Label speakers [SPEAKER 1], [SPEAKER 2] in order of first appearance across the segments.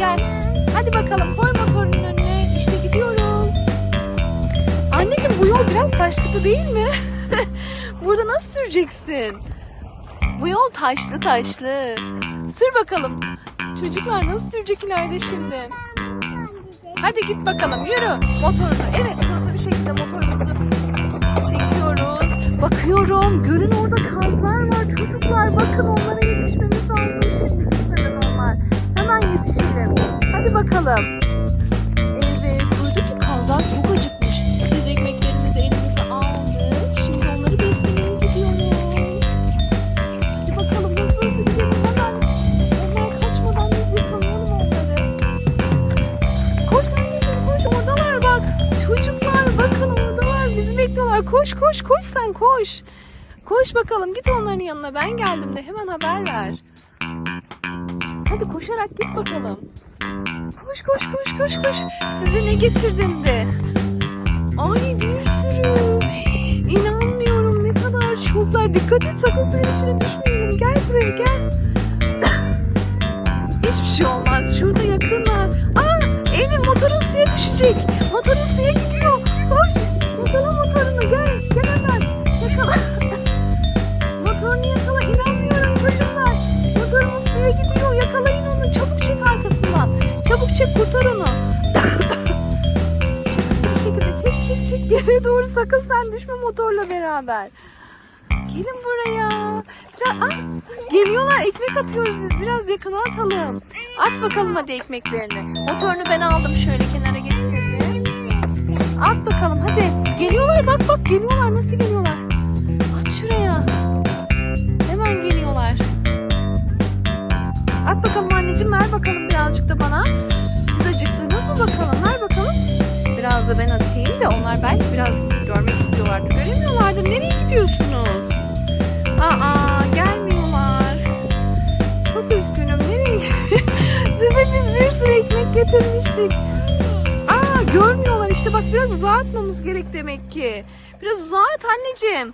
[SPEAKER 1] gel. Hadi bakalım koy motorun önüne. İşte gidiyoruz. Anneciğim bu yol biraz taşlı değil mi? Burada nasıl süreceksin? Bu yol taşlı taşlı. Sür bakalım. Çocuklar nasıl sürecek ileride şimdi? Hadi git bakalım yürü motorunu. Evet hızlı bir şekilde motorumuzu çekiyoruz. Bakıyorum gölün orada kazlar var çocuklar. Bakın onlara yetişmemiz lazım. Şimdi Hadi bakalım. Evet duyduk ki kazlar çok acıkmış. Biz ekmeklerimizi elimize aldık. Şimdi onları beslemeye gidiyoruz. Hadi bakalım hızlı hızlı gidelim hemen. Onlar kaçmadan biz yakalayalım onları. Koş anneciğim koş oradalar bak. Çocuklar bakın oradalar bizi bekliyorlar. Koş koş koş sen koş. Koş bakalım git onların yanına ben geldim de hemen haber ver. Hadi koşarak git bakalım. Koş koş koş koş koş. Size ne getirdim de. Ay bir sürü. İnanmıyorum ne kadar çoklar. Dikkat et sakın suyun içine düşmeyelim. Gel buraya gel. Hiçbir şey olmaz. Şurada yakınlar. Aa, Eylül motorun suya düşecek. Motorun suya gidiyor. Çabuk çek kurtar onu. çek bir şekilde. Çek çek çek. Geriye doğru sakın sen düşme motorla beraber. Gelin buraya. Biraz, ah, geliyorlar ekmek atıyoruz biz. Biraz yakına atalım. At bakalım hadi ekmeklerini. Motorunu ben aldım şöyle kenara geçirdim. At bakalım hadi. Geliyorlar bak bak geliyorlar. Nasıl geliyorlar? At şuraya. Hemen geliyorlar. At bakalım anneciğim ver bakalım birazcık da bana. Siz acıktınız mı bakalım ver bakalım. Biraz da ben atayım da onlar belki biraz görmek istiyorlardı. Göremiyorlardı. Nereye gidiyorsunuz? Aa gelmiyorlar. Çok üzgünüm. Nereye? Size biz bir sürü ekmek getirmiştik. Aa görmüyorlar işte bak biraz uzağa atmamız gerek demek ki. Biraz uzağa at anneciğim.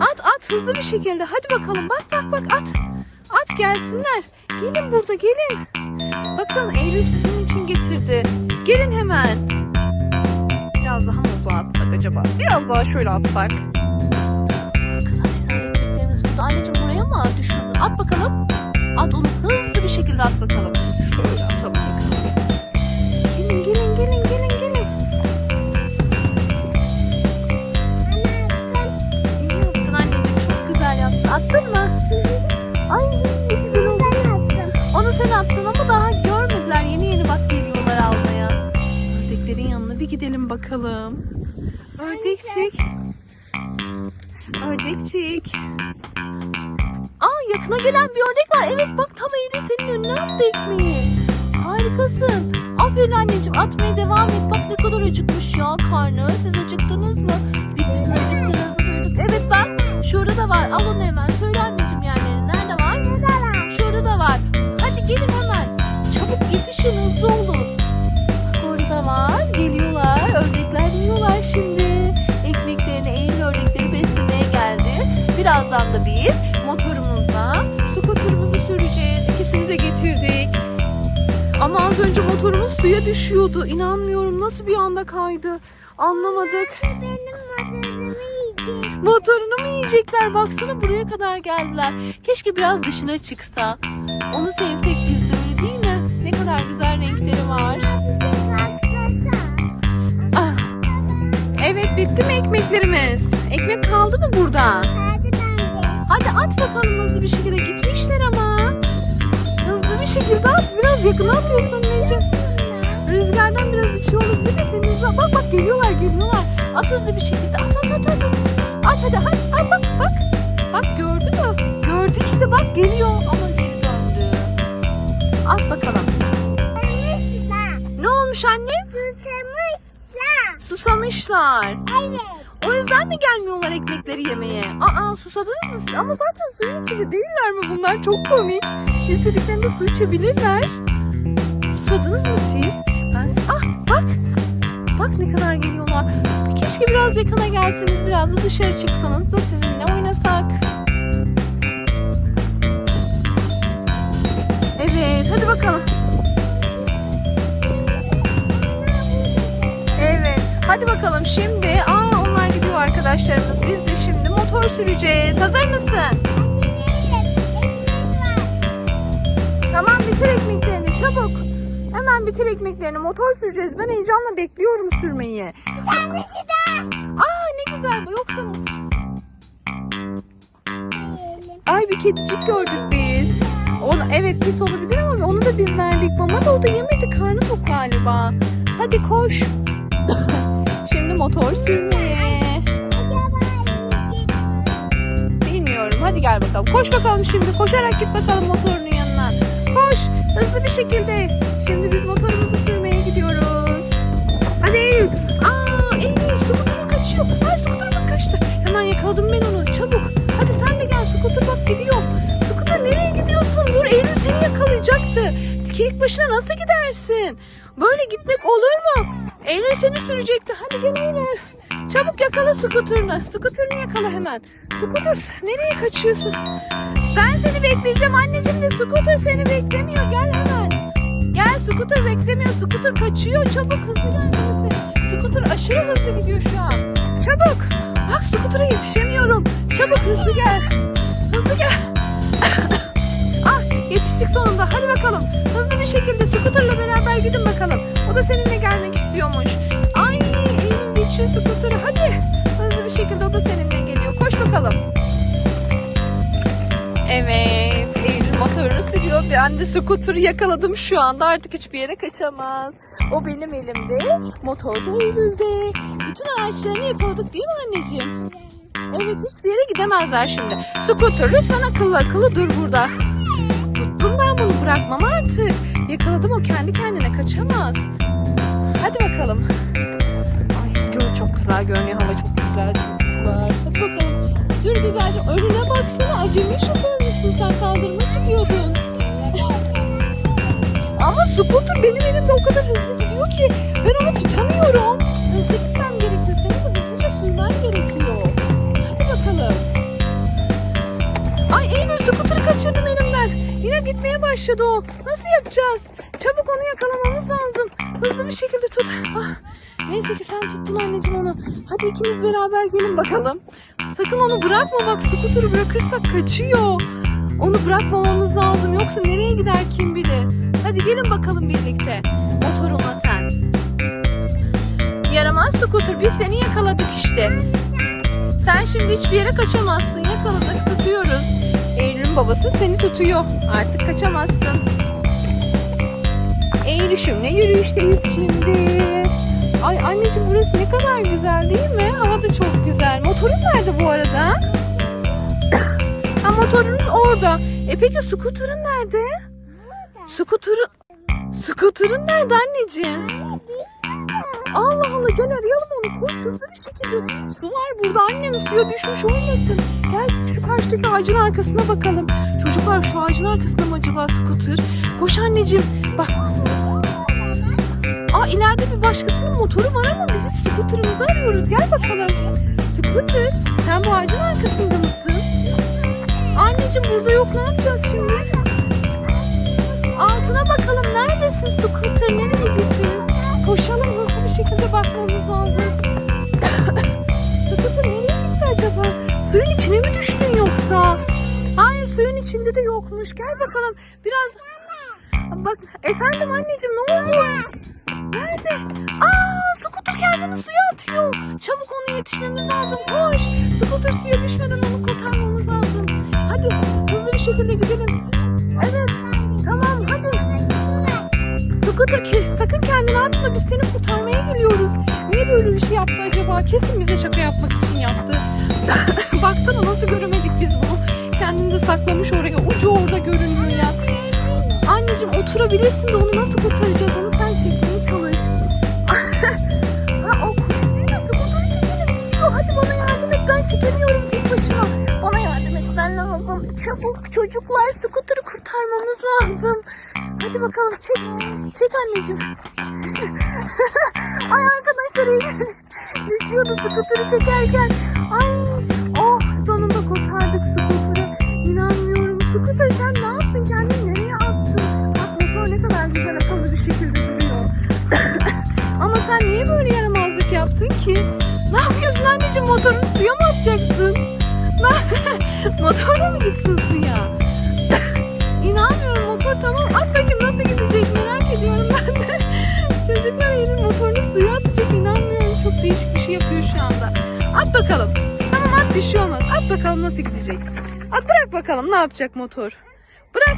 [SPEAKER 1] At at hızlı bir şekilde. Hadi bakalım bak bak bak at. At gelsinler. Gelin burada gelin. Bakın Eylül sizin için getirdi. Gelin hemen. Biraz daha uzağa atsak acaba? Biraz daha şöyle atsak. Arkadaşlar ekmeklerimiz burada. Anneciğim buraya mı düşürdün? At bakalım. At onu hızlı bir şekilde at bakalım. Bakalım. Ördekçik. Ördekçik. Aa yakına gelen bir ördek var. Evet bak tam Eylül senin önüne attı ekmeği. Harikasın. Aferin anneciğim atmaya devam et. Bak ne kadar acıkmış ya karnı. Siz acıktınız mı? Biz sizin acıktığınızı duyduk. Evet bak şurada da var. Al onu hemen. Söyle anneciğim yerleri. Nerede var? Şurada da var. Hadi gelin hemen. Çabuk yetişin hızlı olun. Bak orada var. Geliyorlar. Birazdan da biz motorumuzla skuterimizi süreceğiz. İkisini de getirdik. Ama az önce motorumuz suya düşüyordu. İnanmıyorum nasıl bir anda kaydı. Anlamadık. Motorunu mu yiyecekler? Baksana buraya kadar geldiler. Keşke biraz dışına çıksa. Onu sevsek biz de öyle değil mi? Ne kadar güzel renkleri var. Ah. Evet bitti mi ekmeklerimiz? Ekmek kaldı mı burada? Hadi at bakalım hızlı bir şekilde. Gitmişler ama. Hızlı bir şekilde at. Biraz yakına atıyorsun anneciğim. Rüzgardan biraz uçuyor olabilir de senin hızla. Bak bak geliyorlar geliyorlar. At hızlı bir şekilde. At at at at. At, at hadi hadi. Ay, bak bak. Bak gördü mü? Gördü işte bak geliyor ama geri döndü. At bakalım. Ne olmuş anne? Susamışlar. O yüzden mi gelmiyorlar ekmekleri yemeye? Aa susadınız mı siz? Ama zaten suyun içinde değiller mi bunlar? Çok komik. İstediklerinde su içebilirler. Susadınız mı siz? Ben size... Ah bak. Bak ne kadar geliyorlar. Keşke biraz yakına gelseniz, biraz da dışarı çıksanız da sizinle oynasak. Evet, hadi bakalım. Evet, hadi bakalım şimdi. Aa, motor süreceğiz. Hazır mısın? Tamam bitir ekmeklerini çabuk. Hemen bitir ekmeklerini. Motor süreceğiz. Ben heyecanla bekliyorum sürmeyi. Aa ne güzel bu yoksa mı? Ay bir kedicik gördük biz. Onu, evet pis olabilir ama onu da biz verdik. Mama da o da yemedi. Karnı tok galiba. Hadi koş. Şimdi motor sürmeye. Hadi gel bakalım. Koş bakalım şimdi. Koşarak git bakalım motorunun yanına. Koş. Hızlı bir şekilde. Şimdi biz motorumuzu sürmeye gidiyoruz. Hadi Eylül. Aa Eylül skuterum kaçıyor. Ay skuterımız kaçtı. Hemen yakaladım ben onu. Çabuk. Hadi sen de gel. Skuter bak gidiyor. Skuter nereye gidiyorsun? Dur Eylül seni yakalayacaktı. Tek başına nasıl gidersin? Böyle gitmek olur mu? Eylül seni sürecekti. Hadi gel Eylül. Çabuk yakala skuterını. Skuterını yakala hemen. Skuter nereye kaçıyorsun? Ben seni bekleyeceğim anneciğim de Scooter seni beklemiyor. Gel hemen. Gel Scooter beklemiyor. Scooter kaçıyor. Çabuk hızlı gel. Hızlı. Scooter aşırı hızlı gidiyor şu an. Çabuk. Bak Scooter'a yetişemiyorum. Çabuk hızlı gel. Hızlı gel. ah yetiştik sonunda. Hadi bakalım. Hızlı bir şekilde Scooter'la beraber gidin bakalım. O da seninle bakalım. Evet, Eylül motorunu sürüyor. Ben de scooter'ı yakaladım şu anda. Artık hiçbir yere kaçamaz. O benim elimde, motor da Eylül'de. Bütün araçlarını yakaladık değil mi anneciğim? Evet, hiçbir yere gidemezler şimdi. Scooter lütfen akıllı akıllı dur burada. Tuttum ben bunu bırakmam artık. Yakaladım o kendi kendine kaçamaz. Hadi bakalım. Ay göl çok güzel görünüyor. Hava çok güzel çocuklar. Hadi bakalım. Güzelce. Önüne baksana. Acemi şoför müsün sen? Kaldırma çıkıyordun. Ama scooter benim elimde o kadar hızlı gidiyor ki ben onu tutamıyorum. Hızlı gitmem gerekiyor. Senin de hızlıca sürmen gerekiyor. Hadi bakalım. Ay Eylül scooter'ı kaçırdım elimden. Yine gitmeye başladı o. Nasıl yapacağız? Çabuk onu yakalamamız lazım. Hızlı bir şekilde tut. Ah, neyse ki sen tuttun anneciğim onu. Hadi ikiniz beraber gelin bakalım. Sakın onu bırakma bak scooter'ı bırakırsak kaçıyor. Onu bırakmamamız lazım yoksa nereye gider kim bilir. Hadi gelin bakalım birlikte. Motoruna sen. Yaramaz scooter biz seni yakaladık işte. Sen şimdi hiçbir yere kaçamazsın. Yakaladık tutuyoruz. Eylül'ün babası seni tutuyor. Artık kaçamazsın. Eylül'üşümle yürüyüşteyiz şimdi. Ay anneciğim burası ne kadar güzel değil mi? Hava da çok güzel. Motorun nerede bu arada? ha motorun orada. E peki scooter'ın nerede? Scooter'ın... Scooter'ın nerede anneciğim? Allah Allah gel arayalım onu. Koş hızlı bir şekilde. Su var burada annem suya düşmüş olmasın. Gel şu karşıdaki ağacın arkasına bakalım. Çocuklar şu ağacın arkasında mı acaba scooter? Koş anneciğim. Bak. Aa ileride bir başkasının motoru var ama bizim scooter'ımızı arıyoruz. Gel bakalım. Scooter sen bu ağacın arkasında mısın? Anneciğim burada yok ne yapacağız şimdi? Altına bakalım neredesin scooter nereye gittin? Koşalım hızlı bir şekilde bakmamız lazım. scooter nereye gitti acaba? Suyun içine mi düştün yoksa? Hayır suyun içinde de yokmuş. Gel bakalım biraz... Bak efendim anneciğim ne oldu? Nerede? Aa scooter kendini suya atıyor. Çabuk ona yetişmemiz lazım. Koş. Scooter suya düşmeden onu kurtarmamız lazım. Hadi hızlı bir şekilde gidelim. Evet. Tamam hadi. Scooter kes, sakın kendini atma. Biz seni kurtarmaya geliyoruz. Niye böyle bir şey yaptı acaba? Kesin bize şaka yapmak için yaptı. Baksana nasıl göremedik biz bunu. Kendini de saklamış oraya. Ucu orada görünüyor ya. Anneciğim oturabilirsin de onu nasıl kurtaracağız? Onu sen çekmeye Ben çekemiyorum tek başıma. Bana yardım etmen lazım. Çabuk çocuklar skuturu kurtarmamız lazım. Hadi bakalım çek. Çek anneciğim. Ay arkadaşlar düşüyordu skuturu çekerken. Ay motorunu suya mı atacaksın? Motorla mı gitsin suya? İnanmıyorum motor tamam. At bakayım nasıl gidecek merak ediyorum ben de. Çocuklar elin motorunu suya atacak inanmıyorum. Çok değişik bir şey yapıyor şu anda. At bakalım. Tamam at bir şey olmaz. At bakalım nasıl gidecek. At bırak bakalım ne yapacak motor. Bırak.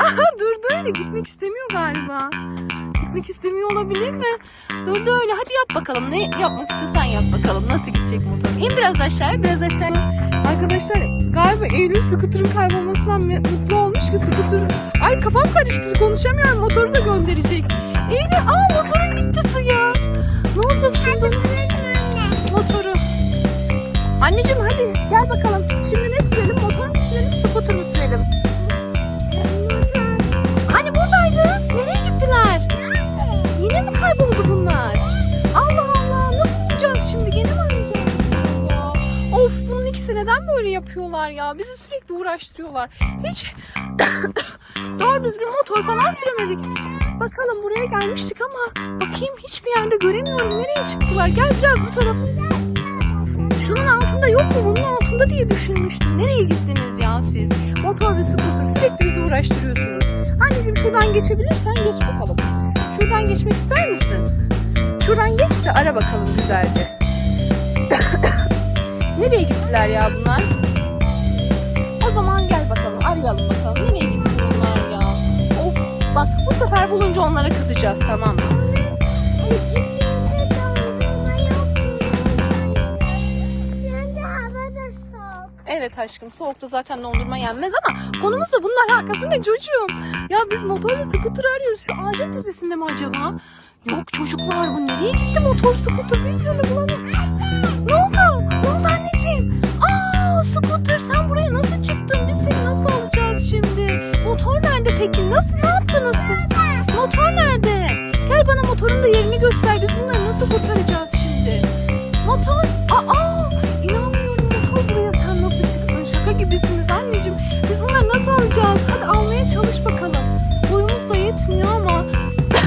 [SPEAKER 1] Aha durdu öyle gitmek istemiyor galiba. Gitmek istemiyor olabilir mi? Durdu öyle hadi yap bakalım. Ne yapmak istiyorsan yap bakalım. Nasıl gidecek motor? İn biraz aşağı biraz aşağı. Arkadaşlar galiba Eylül scooter'ın kaybolmasından mutlu olmuş ki scooter. Ay kafam karıştı konuşamıyorum motoru da gönderecek. Eylül aa motorun gitti suya. Ne olacak şimdi? Motoru. Anneciğim hadi gel bakalım. Şimdi ne sürelim? Böyle yapıyorlar ya? Bizi sürekli uğraştırıyorlar. Hiç doğru düzgün motor falan süremedik. Bakalım buraya gelmiştik ama bakayım hiçbir yerde göremiyorum. Nereye çıktılar? Gel biraz bu tarafa. Şunun altında yok mu? Bunun altında diye düşünmüştüm. Nereye gittiniz ya siz? Motor ve scooter sürekli bizi uğraştırıyorsunuz. Anneciğim şuradan geçebilirsen geç bakalım. Şuradan geçmek ister misin? Şuradan geç de ara bakalım güzelce. Nereye gittiler ya bunlar? O zaman gel bakalım arayalım bakalım. Nereye gitti bunlar ya? Of bak bu sefer bulunca onlara kızacağız tamam mı? Evet aşkım soğukta zaten dondurma yenmez ama konumuz da bunun alakası ne çocuğum? Ya biz motorla scooter arıyoruz. Şu ağacın tepesinde mi acaba? Yok çocuklar bu nereye gitti motor scooter? Bir türlü? Ne oldu nasıl çıktın? Biz seni nasıl alacağız şimdi? Motor nerede peki? Nasıl ne yaptınız siz? Motor nerede? Gel bana motorun da yerini göster. Biz bunları nasıl kurtaracağız şimdi? Motor? Aa inanmıyorum motor buraya sen nasıl çıktın? Şaka gibisiniz anneciğim. Biz bunları nasıl alacağız? Hadi almaya çalış bakalım. Boyumuz da yetmiyor ama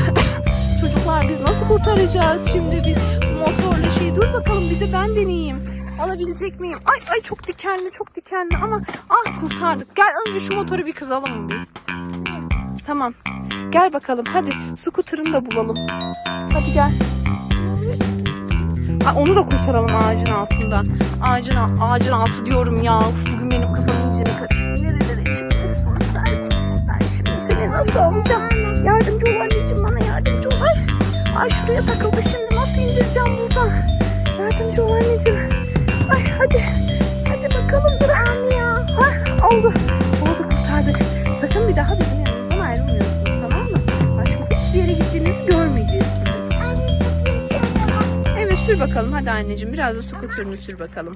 [SPEAKER 1] Çocuklar biz nasıl kurtaracağız şimdi bir motorla şey? Dur bakalım bir de ben deneyeyim. Alabilecek miyim? Ay ay çok dikenli çok dikenli ama ah kurtardık. Gel önce şu motoru bir kızalım mı biz? Tamam. Gel bakalım hadi scooter'ını da bulalım. Hadi gel. Ha, onu da kurtaralım ağacın altından. Ağacın, ağacın altı diyorum ya. Uf, bugün benim kafam iyice karıştı. Nerelere çıkmışsın sen? Ben şimdi seni nasıl alacağım? Yardımcı ol anneciğim bana yardımcı ol. Ay, ay şuraya takıldı şimdi nasıl indireceğim buradan? Yardımcı ol anneciğim. Hadi. Hadi bakalım dur. Ha, oldu. Oldu kurtardık. Sakın bir daha bizim yanımızdan ayrılmıyorsunuz tamam mı? Başka hiçbir yere gittiğinizi görmeyeceğiz. Evet sür bakalım hadi anneciğim biraz da skuterını sür bakalım.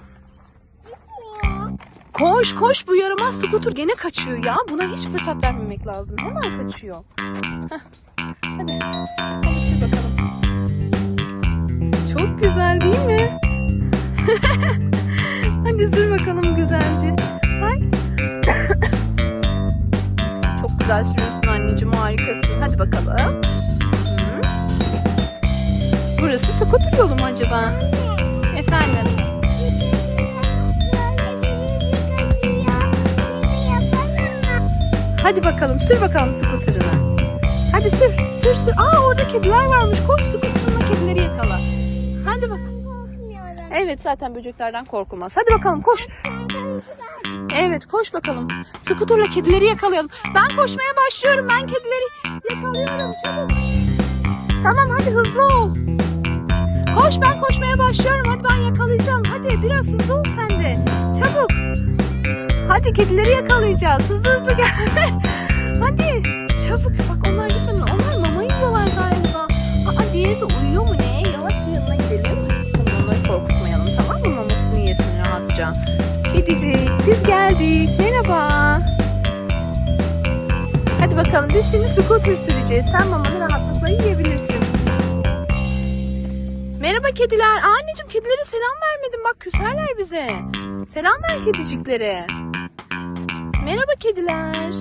[SPEAKER 1] Koş koş bu yaramaz skuter gene kaçıyor ya. Buna hiç fırsat vermemek lazım. Hemen kaçıyor. Hadi. Hadi sür bakalım. Çok güzel değil mi? Güzelce. Ay. Çok güzel sürüyorsun anneciğim harikasın. Hadi bakalım. Burası skuter yolu mu acaba? Efendim. Hadi bakalım sür bakalım skuterını. Hadi sür sür sür. Aa orada kediler varmış. Koş skuterınla kedileri yakala. Evet zaten böceklerden korkulmaz. Hadi bakalım koş. Evet koş bakalım. Skuterla kedileri yakalayalım. Ben koşmaya başlıyorum. Ben kedileri yakalıyorum çabuk. Tamam hadi hızlı ol. Koş ben koşmaya başlıyorum. Hadi ben yakalayacağım. Hadi biraz hızlı ol sen de. Çabuk. Hadi kedileri yakalayacağız. Hızlı hızlı gel. Hadi. Çabuk. Bak onlar gitmiyor. Onlar mama yiyorlar galiba. Aa diğeri de uyuyor rahatça. Kedicik biz geldik. Merhaba. Hadi bakalım biz şimdi scooter süreceğiz. Sen mamanı rahatlıkla yiyebilirsin. Merhaba kediler. Anneciğim kedilere selam vermedin. Bak küserler bize. Selam ver kediciklere. Merhaba kediler.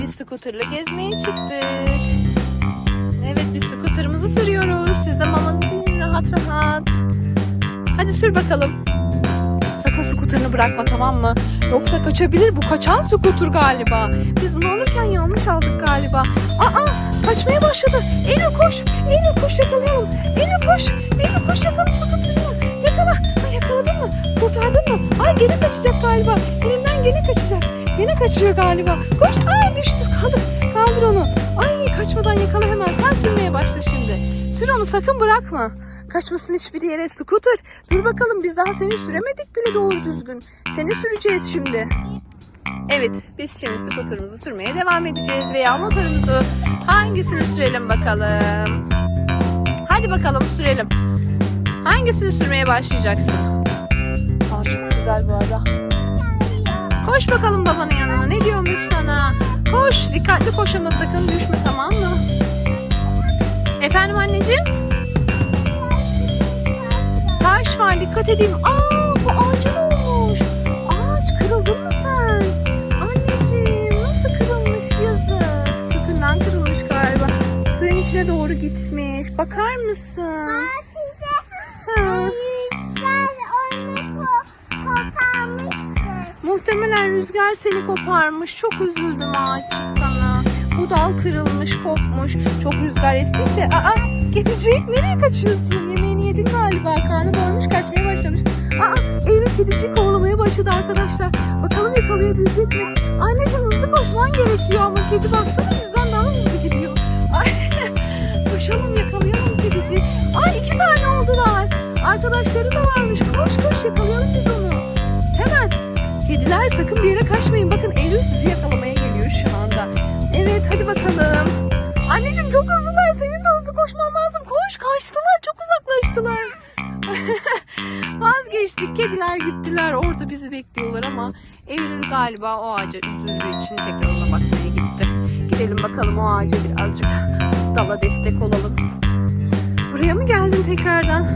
[SPEAKER 1] Biz scooterla gezmeye çıktık. Evet biz scooterımızı sürüyoruz. Siz de mamanızı yiyin rahat rahat. Hadi sür bakalım. Skuterını bırakma tamam mı? Yoksa kaçabilir bu kaçan skuter galiba. Biz bunu alırken yanlış aldık galiba. Aa kaçmaya başladı. Eylül koş. Eylül koş yakalayalım. Eylül koş. Eylül koş yakala skuterını. Yakala. Ay yakaladın mı? Kurtardın mı? Ay gene kaçacak galiba. Elinden gene kaçacak. Gene kaçıyor galiba. Koş. Ay düştü. Kaldır. Kaldır onu. Ay kaçmadan yakala hemen. Sen sürmeye başla şimdi. Sür onu sakın bırakma. Kaçmasın hiçbir yere scooter. Dur bakalım biz daha seni süremedik bile doğru düzgün. Seni süreceğiz şimdi. Evet biz şimdi scooter'ımızı sürmeye devam edeceğiz veya motorumuzu hangisini sürelim bakalım. Hadi bakalım sürelim. Hangisini sürmeye başlayacaksın? Aa, çok güzel bu arada. Koş bakalım babanın yanına. Ne diyormuş sana? Koş. Dikkatli koş ama sakın düşme tamam mı? Efendim anneciğim? Taş var dikkat edeyim. Aa bu ağacın olmuş. Ağaç kırıldın mı sen? Anneciğim nasıl kırılmış yazık. Kökünden kırılmış galiba. Suyun içine doğru gitmiş. Bakar mısın? Ha. Muhtemelen rüzgar seni koparmış. Çok üzüldüm ağaççık sana. Bu dal kırılmış, kopmuş. Çok rüzgar estiyse... Aa, kedicik nereye kaçıyorsun? Galiba. Karnı doymuş, kaçmaya başlamış. Aa, Eylül kediciyi kovalamaya başladı arkadaşlar. Bakalım yakalayabilecek mi? Anneciğim hızlı koşman gerekiyor ama kedi baksana bizden daha hızlı gidiyor. Ay, koşalım yakalayalım kediciyi. Ay iki tane oldular. Arkadaşları da varmış. Koş koş yakalayalım biz onu. Hemen. Kediler sakın bir yere kaçmayın. Bakın Eylül sizi yakalamaya geliyor şu anda. Evet hadi bakalım. Anneciğim çok hızlılar. Senin de hızlı koşman lazım. Koş kaçtılar. Çok uzaklaştılar. Vazgeçtik. Kediler gittiler. Orada bizi bekliyorlar ama Eylül galiba o ağaca üzüldüğü için tekrar ona bakmaya gitti. Gidelim bakalım o ağaca birazcık dala destek olalım. Buraya mı geldin tekrardan?